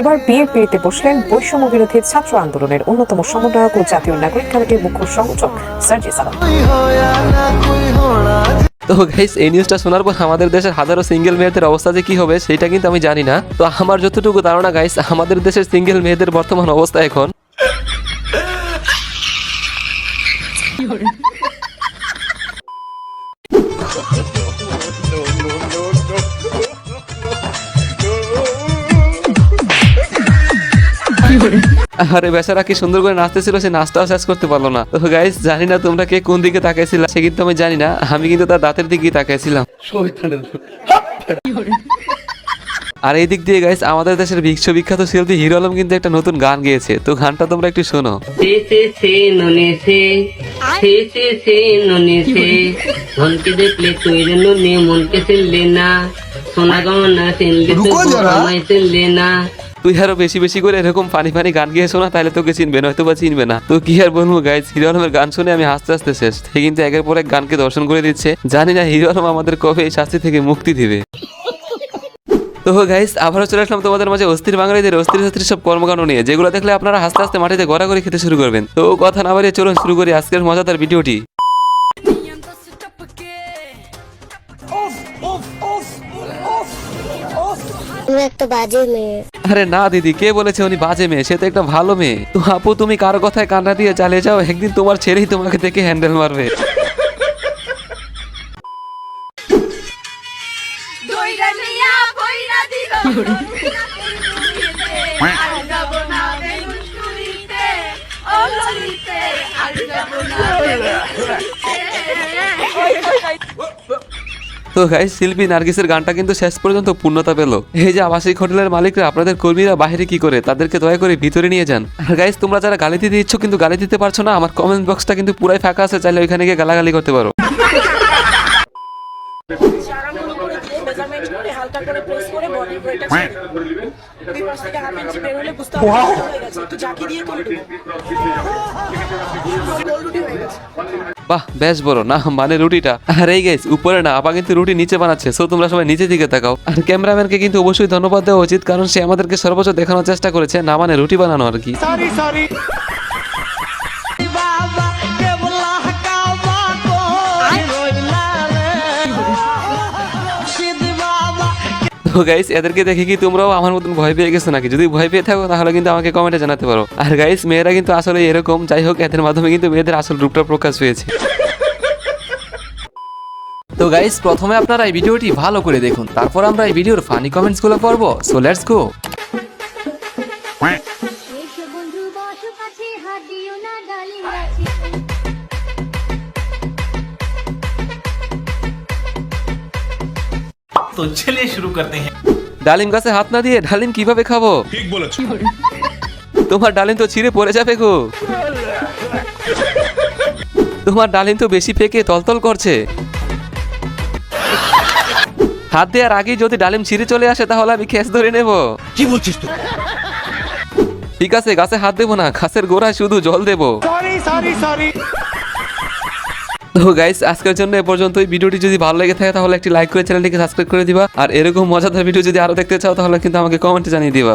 এবার বিয়ের পিড়িতে বসলেন বৈষম্য বিরোধী ছাত্র আন্দোলনের অন্যতম সমন্বয়ক ও জাতীয় নাগরিক কমিটির মুখ্য সংগঠক সার্জি সালাম। তো গাইস এই নিউজটা শোনার পর আমাদের দেশের হাজারো সিঙ্গেল মেয়েদের অবস্থা যে কি হবে সেটা কিন্তু আমি জানি না। তো আমার যতটুকু ধারণা গাইস আমাদের দেশের সিঙ্গেল মেয়েদের বর্তমান অবস্থা এখন। আরে বেচারা কি সুন্দর করে নাচতেছিল সে নাচটাও শেষ করতে পারল না। তো গাইস জানি না তোমরা কে কোন দিকে তাকাইছিল সে কিন্তু আমি জানি না। আমি কিন্তু তার দাঁতের দিকেই তাকাইছিলাম। আর এই দিক দিয়ে গাইস আমাদের দেশের বিশ্ববিখ্যাত শিল্পী হিরো আলম কিন্তু একটা নতুন গান গেয়েছে। তো গানটা তোমরা একটু শোনো। সে সে সে ননে সে সে সে সে ননে সে ধনকে দেখলে তুই রে ননে মনকে চিনলে না সোনা গহনা চিনলে তো আমায় চিনলে না। তুই আরও বেশি বেশি করে এরকম ফানি ফানি গান গিয়ে শোনা, তাহলে তোকে চিনবে, নয়তো বা চিনবে না। তো কি আর বলব গাইজ হিরো আলমের গান শুনে আমি হাসতে হাসতে শেষ। সে কিন্তু একের পর এক গানকে দর্শন করে দিচ্ছে। জানি না হিরো আলম আমাদের কবে এই শাস্তি থেকে মুক্তি দিবে। তো গাইস আবারও চলে আসলাম তোমাদের মাঝে অস্থির বাঙালিদের অস্থির অস্থির সব কর্মকাণ্ড নিয়ে, যেগুলো দেখলে আপনারা হাসতে হাসতে মাটিতে গড়া করে খেতে শুরু করবেন। তো কথা না বাড়িয়ে চলুন শুরু করি আজকের মজাদার ভিডিওটি। তুমি একটা বাজে মেয়ে। আরে না দিদি কে বলেছে উনি বাজে মেয়ে? সে তো একটা ভালো মেয়ে। তো আপু তুমি কারও কথায় কান্না দিয়ে চালিয়ে যাও একদিন তোমার ছেলেই তোমাকে দেখে হ্যান্ডেল মারবে। তো গাইস শিল্পী নার্গিসের গানটা কিন্তু শেষ পর্যন্ত পূর্ণতা পেল। এই যে আবাসিক হোটেলের মালিকরা আপনাদের কর্মীরা বাইরে কি করে? তাদেরকে দয়া করে ভিতরে নিয়ে যান। আর গাইস তোমরা যারা গালি দিতে ইচ্ছ কিন্তু গালি দিতে পারছ না আমার কমেন্ট বক্সটা কিন্তু পুরাই ফাঁকা আছে চাইলে ওইখানে গিয়ে গালাগালি করতে পারো। আরামগুলো করে দিয়ে মেজারমেন্ট করে হালকা করে প্রেস করে বডি ওয়েটটা দুই পাশ থেকে হাফ ইঞ্চি বের হলে বুঝতে হবে এটা হয়ে গেছে একটু জাকি দিয়ে তুলে দেবো গোল রুটি হয়ে গেছে। বাহ, বেশ বড়। না মানে রুটিটা। আর এই গাইস উপরে না, আপা কিন্তু রুটি নিচে বানাচ্ছে সো তোমরা সবাই নিচে দিকে তাকাও। আর ক্যামেরাম্যানকে কিন্তু অবশ্যই ধন্যবাদ দেওয়া উচিত, কারণ সে আমাদেরকে সর্বোচ্চ দেখানোর চেষ্টা করেছে, না মানে রুটি বানানো আর কি। তো গাইস এদেরকে দেখে কি তোমরাও আমার মতন ভয় পেয়ে গেছো নাকি? যদি ভয় পেয়ে থাকো, তাহলে কিন্তু আমাকে কমেন্টে জানাতে পারো। আর গাইস মেয়েরা কিন্তু আসলে এরকম। যাই হোক, এদের মাধ্যমে কিন্তু মেয়েদের আসল রূপটা প্রকাশ হয়েছে তো গাইস প্রথমে আপনারা এই ভিডিওটি ভালো করে দেখুন। তারপর আমরা এই ভিডিওর ফানি কমেন্টসগুলো পড়ব সো লেটস গো तो चलिए शुरू करते हैं ডালিম গাছে হাত না দিয়ে ডালিম কিভাবে খাবো ठीक बोला তোমার ডালিম তো ছিঁড়ে পড়ে যাবে গো তোমার ডালিম তো বেশি পেকে তলতল করছে হাত দেওয়ার আগে যদি ডালিম ছিঁড়ে চলে আসে তাহলে আমি খেস ধরে নেব কি বলছিস তুই ঠিক আছে গাছে হাত দেবো না গাছের গোড়ায় শুধু জল দেবো সরি সরি সরি তো গাইস আজকের জন্য এ পর্যন্তই। ভিডিওটি যদি ভালো লেগে থাকে, তাহলে একটি লাইক করে চ্যানেলটিকে সাবস্ক্রাইব করে দিবা। আর এরকম মজাদার ভিডিও যদি আরও দেখতে চাও, তাহলে কিন্তু আমাকে কমেন্টে জানিয়ে দিবা।